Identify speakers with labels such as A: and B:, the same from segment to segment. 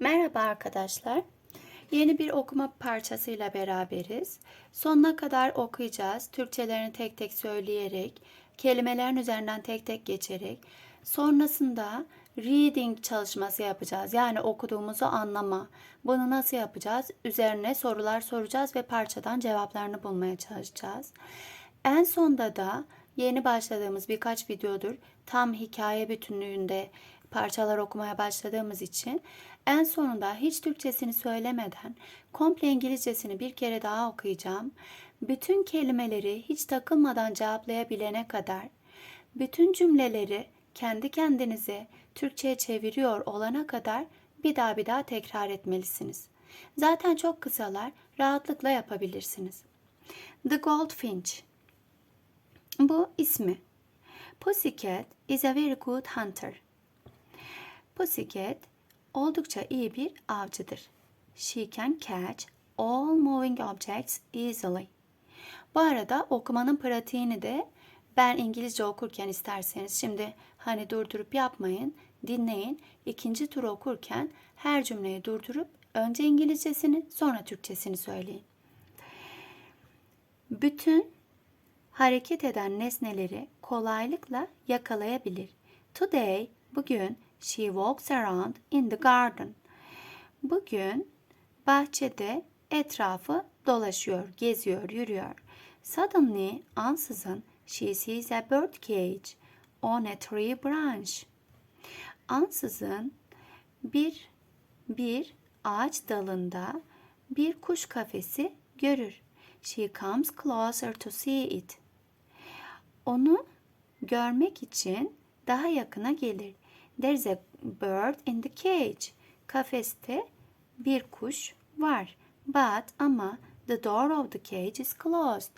A: Merhaba arkadaşlar. Yeni bir okuma parçasıyla beraberiz. Sonuna kadar okuyacağız. Türkçelerini tek tek söyleyerek, kelimelerin üzerinden tek tek geçerek. Sonrasında reading çalışması yapacağız. Yani okuduğumuzu anlama. Bunu nasıl yapacağız? Üzerine sorular soracağız ve parçadan cevaplarını bulmaya çalışacağız. En sonda da yeni başladığımız birkaç videodur tam hikaye bütünlüğünde parçalar okumaya başladığımız için en sonunda hiç Türkçesini söylemeden komple İngilizcesini bir kere daha okuyacağım. Bütün kelimeleri hiç takılmadan cevaplayabilene kadar bütün cümleleri kendi kendinize Türkçe'ye çeviriyor olana kadar bir daha bir daha tekrar etmelisiniz. Zaten çok kısalar, rahatlıkla yapabilirsiniz. The Goldfinch bu ismi. Pussycat is a very good hunter. Pussycat oldukça iyi bir avcıdır. She can catch all moving objects easily. Bu arada okumanın pratiğini de ben İngilizce okurken isterseniz şimdi hani durdurup yapmayın, dinleyin. İkinci tur okurken her cümleyi durdurup önce İngilizcesini sonra Türkçesini söyleyin. Bütün hareket eden nesneleri kolaylıkla yakalayabilir. Today, bugün she walks around in the garden. Bugün bahçede etrafı dolaşıyor, geziyor, yürüyor. Suddenly, ansızın she sees a bird cage on a tree branch. Ansızın bir bir ağaç dalında bir kuş kafesi görür. She comes closer to see it. Onu görmek için daha yakına gelir. There's a bird in the cage. Kafeste bir kuş var. But ama the door of the cage is closed.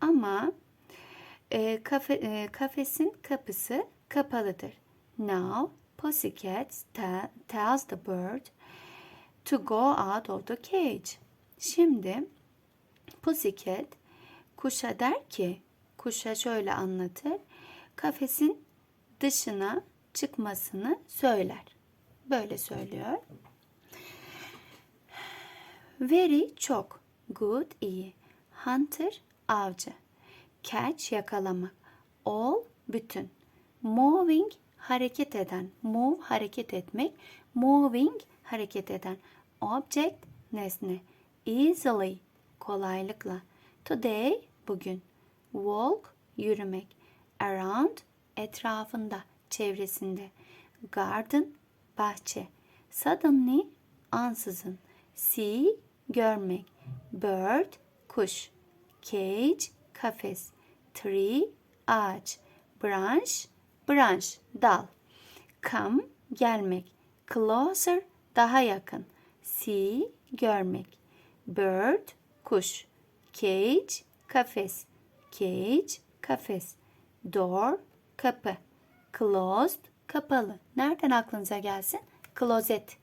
A: Ama e, kafe, e, kafesin kapısı kapalıdır. Now Pussycat te- tells the bird to go out of the cage. Şimdi Pussycat kuşa der ki, kuşa şöyle anlatır, kafesin dışına çıkmasını söyler. Böyle söylüyor. Very çok, good iyi. Hunter avcı. Catch yakalamak. All bütün. Moving hareket eden. Move hareket etmek. Moving hareket eden. Object nesne. Easily kolaylıkla. Today bugün. Walk yürümek. Around etrafında, çevresinde. Garden bahçe. Suddenly ansızın. See görmek. Bird kuş. Cage kafes. Tree ağaç. Branch branch dal. Come gelmek. Closer daha yakın. See görmek. Bird kuş. Cage kafes. Cage kafes. Door kapı. Closed kapalı. Nereden aklınıza gelsin? Closet.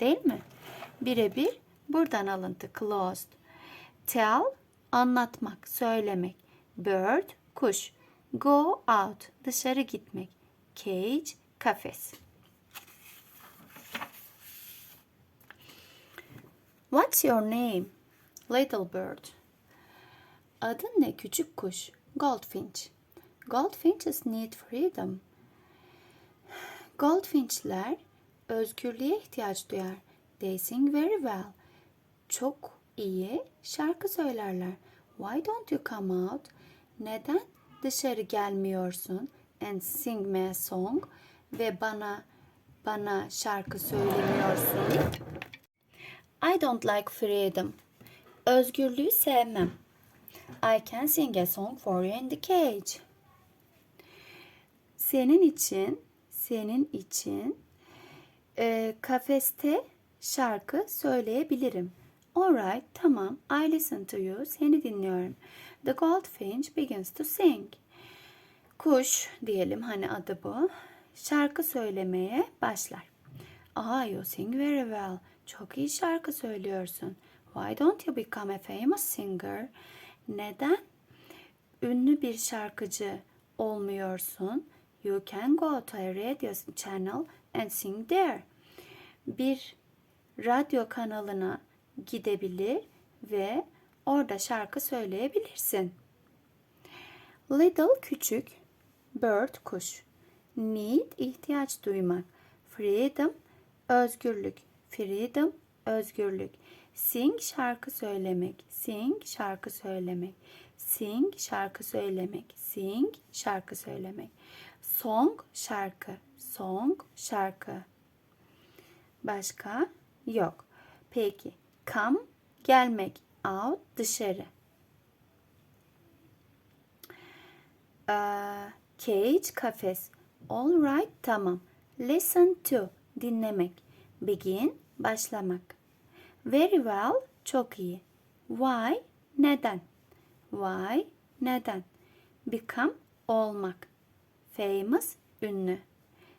A: Değil mi? Birebir buradan alıntı closed. Tell anlatmak, söylemek. Bird kuş. Go out dışarı gitmek. Cage kafes. What's your name? Little bird. Adın ne küçük kuş? Goldfinch. Goldfinches need freedom. Goldfinchler özgürlüğe ihtiyaç duyar. They sing very well. Çok iyi şarkı söylerler. Why don't you come out? Neden dışarı gelmiyorsun? And sing me a song. Ve bana bana şarkı söylemiyorsun. I don't like freedom. Özgürlüğü sevmem. I can sing a song for you in the cage. Senin için, senin için e, kafeste şarkı söyleyebilirim. Alright, tamam. I listen to you. Seni dinliyorum. The goldfinch begins to sing. Kuş diyelim hani adı bu. Şarkı söylemeye başlar. Ah, you sing very well. Çok iyi şarkı söylüyorsun. Why don't you become a famous singer? Neden ünlü bir şarkıcı olmuyorsun? You can go to a radio channel and sing there. Bir radyo kanalına gidebilir ve orada şarkı söyleyebilirsin. Little küçük, bird kuş. Need ihtiyaç duymak. Freedom özgürlük. Freedom özgürlük. Sing şarkı söylemek. Sing şarkı söylemek. Sing şarkı söylemek. Sing şarkı söylemek. Song şarkı. Song şarkı. Başka yok. Peki. Come gelmek. Out dışarı. Ee, cage kafes. All right tamam. Listen to dinlemek. Begin başlamak. Very well çok iyi. Why neden? Why neden? Become olmak. Famous ünlü.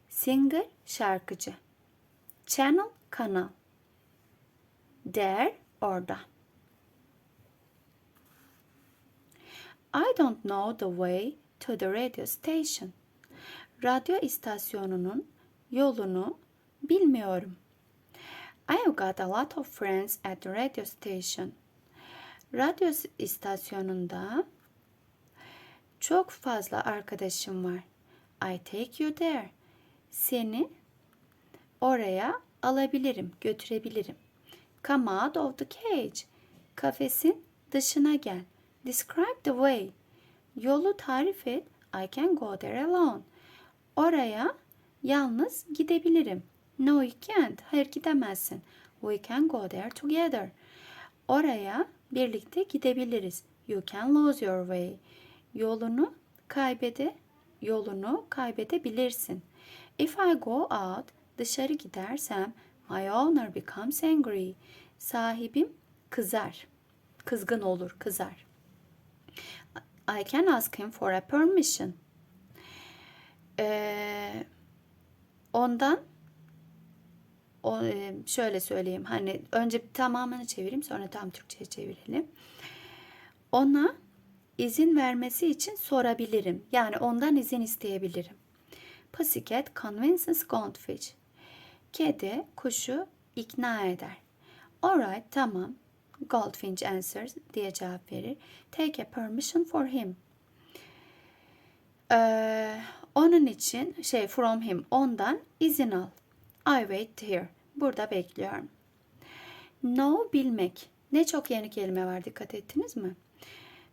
A: Singer şarkıcı. Channel kanal. There orada. I don't know the way to the radio station. Radyo istasyonunun yolunu bilmiyorum. I've got a lot of friends at the radio station. Radyo istasyonunda çok fazla arkadaşım var. I take you there. Seni oraya alabilirim, götürebilirim. Come out of the cage. Kafesin dışına gel. Describe the way. Yolu tarif et. I can go there alone. Oraya yalnız gidebilirim. No you can't. Hayır gidemezsin. We can go there together. Oraya birlikte gidebiliriz. You can lose your way. Yolunu kaybede yolunu kaybedebilirsin. If I go out, dışarı gidersem my owner becomes angry. Sahibim kızar. Kızgın olur, kızar. I can ask him for a permission. Ee, ondan o, e, şöyle söyleyeyim. Hani önce tamamını çevireyim sonra tam Türkçe'ye çevirelim. Ona izin vermesi için sorabilirim. Yani ondan izin isteyebilirim. Pussycat convinces goldfish. Kedi kuşu ikna eder. Alright tamam. Goldfinch answers diye cevap verir. Take a permission for him. Ee, onun için şey from him ondan izin al. I wait here. Burada bekliyorum. Know bilmek. Ne çok yeni kelime var dikkat ettiniz mi?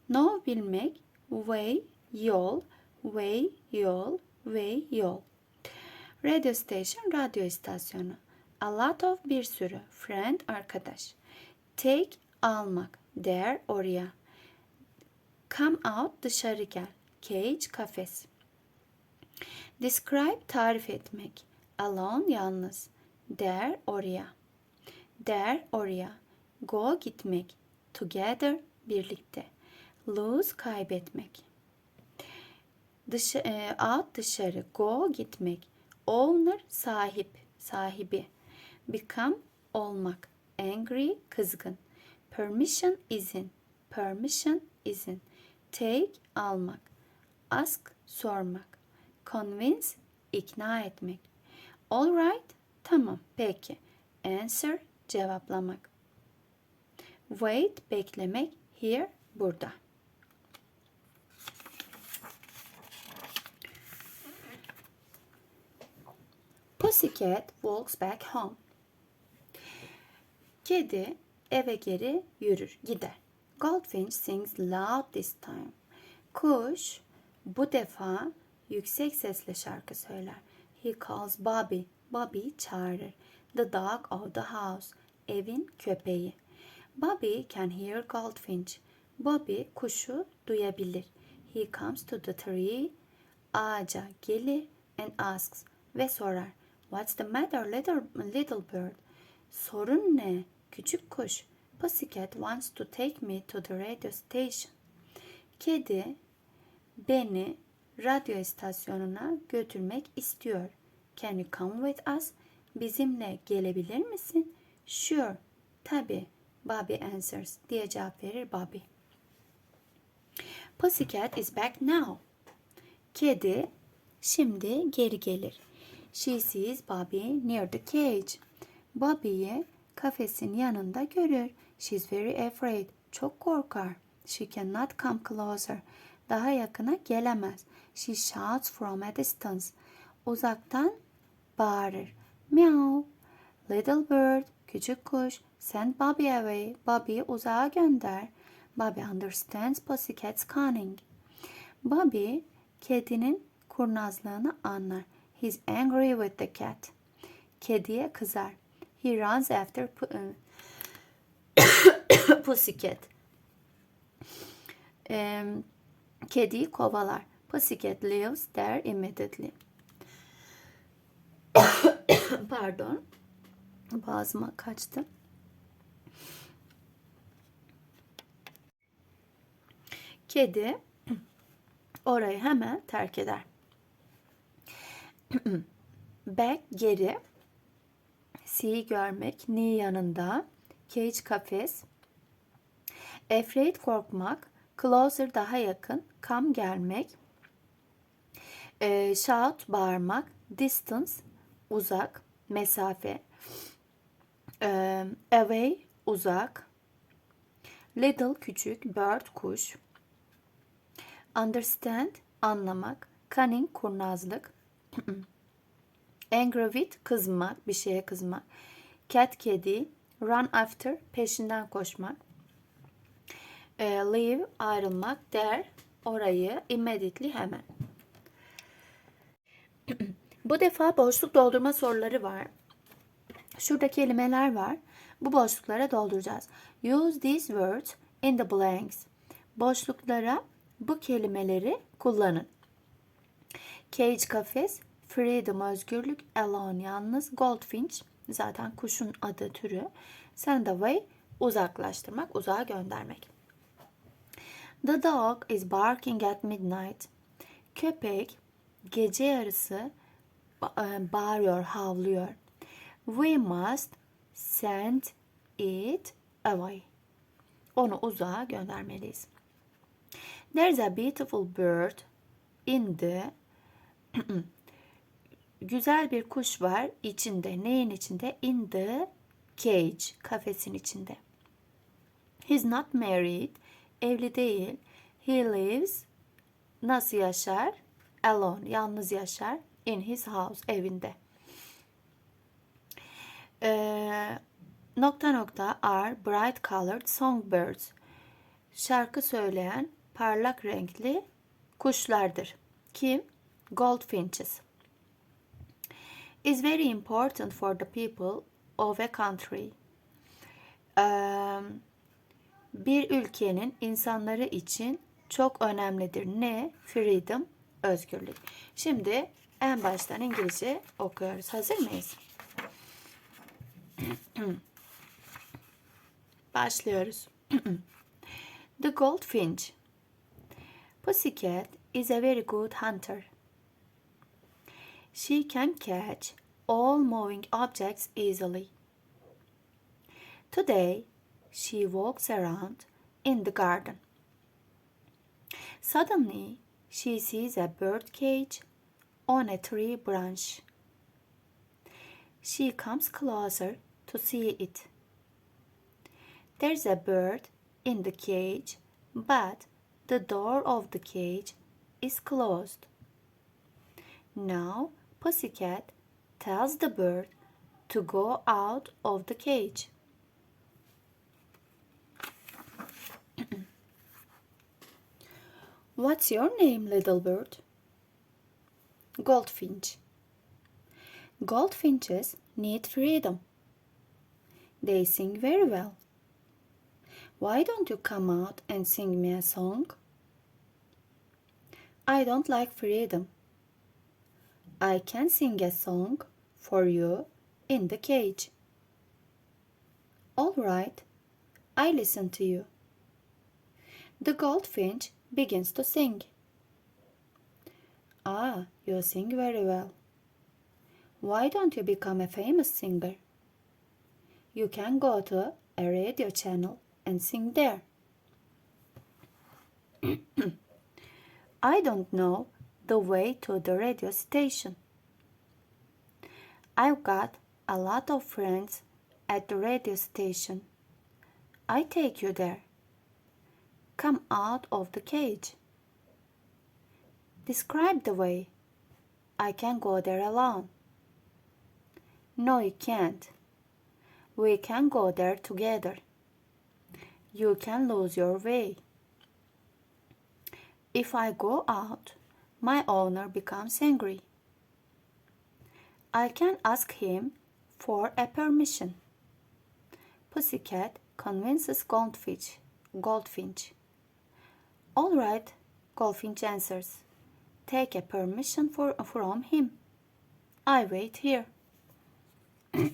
A: Know bilmek, way, yol, way, yol, way, yol. Radio station, radyo istasyonu. A lot of bir sürü. Friend, arkadaş. Take, almak. There, oraya. Come out, dışarı gel. Cage, kafes. Describe, tarif etmek. Alone, yalnız. There, oraya. There, oraya. Go, gitmek. Together, birlikte. Lose, kaybetmek. Dışı, e, out, dışarı. Go, gitmek. Owner, sahip, sahibi. Become, olmak. Angry, kızgın. Permission, izin. Permission, izin. Take, almak. Ask, sormak. Convince, ikna etmek. All right, tamam, peki. Answer, cevaplamak. Wait, beklemek. Here, burada. Pussycat walks back home. Kedi eve geri yürür, gider. Goldfinch sings loud this time. Kuş bu defa yüksek sesle şarkı söyler. He calls Bobby. Bobby çağırır. The dog of the house. Evin köpeği. Bobby can hear Goldfinch. Bobby kuşu duyabilir. He comes to the tree. Ağaca gelir and asks ve sorar. What's the matter little, little bird? Sorun ne? Küçük kuş. Pussycat wants to take me to the radio station. Kedi beni radyo istasyonuna götürmek istiyor. Can you come with us? Bizimle gelebilir misin? Sure. Tabi. Bobby answers diye cevap verir Bobby. Pussycat is back now. Kedi şimdi geri gelir. She sees Bobby near the cage. Bobby'yi kafesin yanında görür. She's very afraid. Çok korkar. She cannot come closer. Daha yakına gelemez. She shouts from a distance. Uzaktan bağırır. Meow. Little bird, küçük kuş, send Bobby away. Bobby'yi uzağa gönder. Bobby understands Pussycat's cunning. Bobby, kedinin kurnazlığını anlar. He's angry with the cat. Kediye kızar. He runs after pu- Pussycat. Em, kediyi kovalar. Pussycat lives there immediately. Pardon. Boğazıma kaçtı. Kedi orayı hemen terk eder. Back geri. See görmek. Knee yanında. Cage kafes. Afraid korkmak. Closer daha yakın. Come gelmek. Ee, shout bağırmak. Distance uzak. Mesafe. Ee, away uzak. Little küçük. Bird kuş. Understand anlamak. Cunning kurnazlık. Angry with kızmak, bir şeye kızmak. Cat kedi, run after peşinden koşmak. Ee, leave ayrılmak, there orayı, immediately hemen. Bu defa boşluk doldurma soruları var. Şurada kelimeler var. Bu boşluklara dolduracağız. Use these words in the blanks. Boşluklara bu kelimeleri kullanın. Cage kafes, freedom özgürlük, alone yalnız, goldfinch zaten kuşun adı türü. Send away uzaklaştırmak, uzağa göndermek. The dog is barking at midnight. Köpek gece yarısı bağırıyor, havlıyor. We must send it away. Onu uzağa göndermeliyiz. There's a beautiful bird in the güzel bir kuş var içinde. Neyin içinde? In the cage. Kafesin içinde. He's not married. Evli değil. He lives nasıl yaşar? Alone. Yalnız yaşar. In his house. Evinde. Ee, nokta nokta are bright colored songbirds. Şarkı söyleyen parlak renkli kuşlardır. Kim? Goldfinches. Is very important for the people of a country. Ee, bir ülkenin insanları için çok önemlidir. Ne? Freedom, özgürlük. Şimdi en baştan İngilizce okuyoruz. Hazır mıyız? Başlıyoruz. The goldfinch. Pussycat is a very good hunter. She can catch all moving objects easily. Today, she walks around in the garden. Suddenly, she sees a bird cage on a tree branch. She comes closer to see it. There's a bird in the cage, but the door of the cage is closed. Now, Pussycat tells the bird to go out of the cage. What's your name, little bird? Goldfinch. Goldfinches need freedom. They sing very well. Why don't you come out and sing me a song? I don't like freedom. I can sing a song for you in the cage. All right, I listen to you. The goldfinch begins to sing. Ah, you sing very well. Why don't you become a famous singer? You can go to a radio channel and sing there. I don't know the way to the radio station. I've got a lot of friends at the radio station. I take you there. Come out of the cage. Describe the way. I can go there alone. No, you can't. We can go there together. You can lose your way. If I go out, my owner becomes angry. I can ask him for a permission. Pussycat convinces Goldfinch. Goldfinch. All right, Goldfinch answers. Take a permission for, from him. I wait here.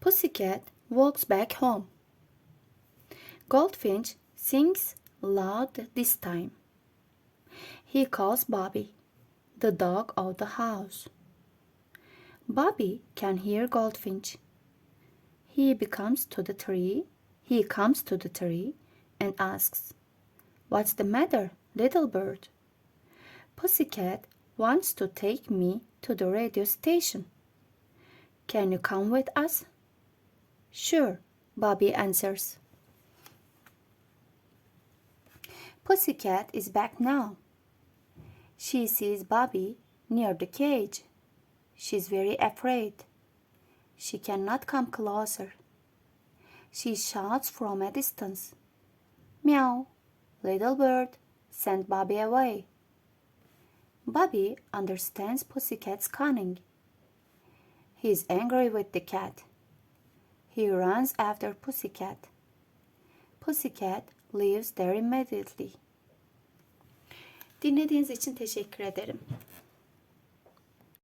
A: Pussycat walks back home. Goldfinch sings loud this time. He calls Bobby, the dog of the house. Bobby can hear Goldfinch. He becomes to the tree. He comes to the tree and asks, What's the matter, little bird? Pussycat wants to take me to the radio station. Can you come with us? Sure, Bobby answers. Pussycat is back now. She sees Bobby near the cage. She's very afraid. She cannot come closer. She shouts from a distance. Meow, little bird, send Bobby away. Bobby understands Pussycat's cunning. He is angry with the cat. He runs after Pussycat. Pussycat leaves there immediately. Dinlediğiniz için teşekkür ederim.